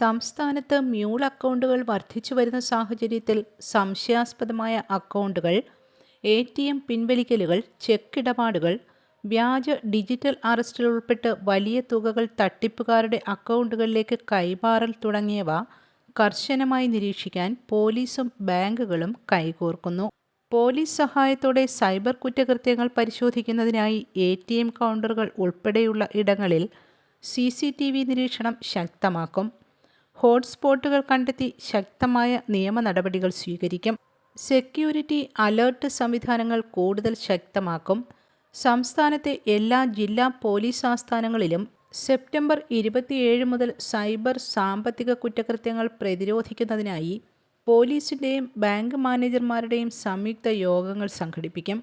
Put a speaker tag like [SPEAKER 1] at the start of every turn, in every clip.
[SPEAKER 1] സംസ്ഥാനത്ത് മ്യൂൾ അക്കൗണ്ടുകൾ വർദ്ധിച്ചു വരുന്ന സാഹചര്യത്തിൽ സംശയാസ്പദമായ അക്കൗണ്ടുകൾ എ ടി എം പിൻവലിക്കലുകൾ ചെക്ക് ഇടപാടുകൾ വ്യാജ ഡിജിറ്റൽ അറസ്റ്റിൽ ഉൾപ്പെട്ട് വലിയ തുകകൾ തട്ടിപ്പുകാരുടെ അക്കൗണ്ടുകളിലേക്ക് കൈമാറൽ തുടങ്ങിയവ കർശനമായി നിരീക്ഷിക്കാൻ പോലീസും ബാങ്കുകളും കൈകോർക്കുന്നു. പോലീസ് സഹായത്തോടെ സൈബർ കുറ്റകൃത്യങ്ങൾ പരിശോധിക്കുന്നതിനായി എ ടി എം കൗണ്ടറുകൾ ഉൾപ്പെടെയുള്ള ഇടങ്ങളിൽ സി സി ടി വി നിരീക്ഷണം ശക്തമാക്കും. ഹോട്ട്സ്പോട്ടുകൾ കണ്ടെത്തി ശക്തമായ നിയമ നടപടികൾ സ്വീകരിക്കും. സെക്യൂരിറ്റി അലേർട്ട് സംവിധാനങ്ങൾ കൂടുതൽ ശക്തമാക്കും. സംസ്ഥാനത്തെ എല്ലാ ജില്ലാ പോലീസ് ആസ്ഥാനങ്ങളിലും സെപ്റ്റംബർ ഇരുപത്തിയേഴ് മുതൽ സൈബർ സാമ്പത്തിക കുറ്റകൃത്യങ്ങൾ പ്രതിരോധിക്കുന്നതിനായി പോലീസിന്റെയും ബാങ്ക് മാനേജർമാരുടെയും സംയുക്ത യോഗങ്ങൾ സംഘടിപ്പിക്കും.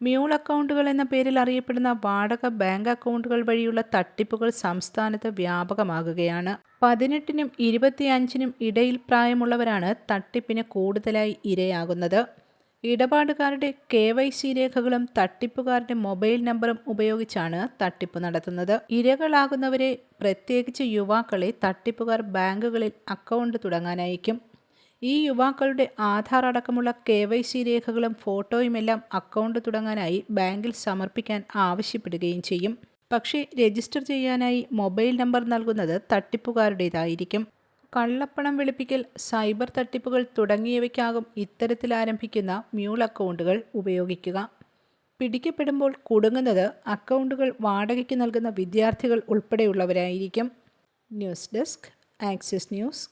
[SPEAKER 1] മ്യൂൾ അക്കൗണ്ടുകൾ എന്ന പേരിൽ അറിയപ്പെടുന്ന വാടക ബാങ്ക് അക്കൗണ്ടുകൾ വഴിയുള്ള തട്ടിപ്പുകൾ സംസ്ഥാനത്ത് വ്യാപകമാകുകയാണ്. പതിനെട്ടിനും ഇരുപത്തിയഞ്ചിനും ഇടയിൽ പ്രായമുള്ളവരാണ് തട്ടിപ്പിന് കൂടുതലായി ഇരയാകുന്നത്. ഇടപാടുകാരുടെ കെ വൈ സി രേഖകളും തട്ടിപ്പുകാരുടെ മൊബൈൽ നമ്പറും ഉപയോഗിച്ചാണ് തട്ടിപ്പ് നടത്തുന്നത്. ഇരകളാകുന്നവരെ പ്രത്യേകിച്ച് യുവാക്കളെ തട്ടിപ്പുകാർ ബാങ്കുകളിൽ അക്കൗണ്ട് തുടങ്ങാനയക്കും ഈ യുവാക്കളുടെ ആധാർ അടക്കമുള്ള കെ വൈ സി രേഖകളും ഫോട്ടോയുമെല്ലാം അക്കൗണ്ട് തുടങ്ങാനായി ബാങ്കിൽ സമർപ്പിക്കാൻ ആവശ്യപ്പെടുകയും ചെയ്യും. പക്ഷേ രജിസ്റ്റർ ചെയ്യാനായി മൊബൈൽ നമ്പർ നൽകുന്നത് തട്ടിപ്പുകാരുടേതായിരിക്കും. കള്ളപ്പണം വെളുപ്പിക്കൽ സൈബർ തട്ടിപ്പുകൾ തുടങ്ങിയവയ്ക്കാകും ഇത്തരത്തിൽ ആരംഭിക്കുന്ന മ്യൂൾ അക്കൗണ്ടുകൾ ഉപയോഗിക്കുക. പിടിക്കപ്പെടുമ്പോൾ കുടുങ്ങുന്നത് അക്കൗണ്ടുകൾ വാടകയ്ക്ക് നൽകുന്ന വിദ്യാർത്ഥികൾ ഉൾപ്പെടെയുള്ളവരായിരിക്കും. News desk Axis news.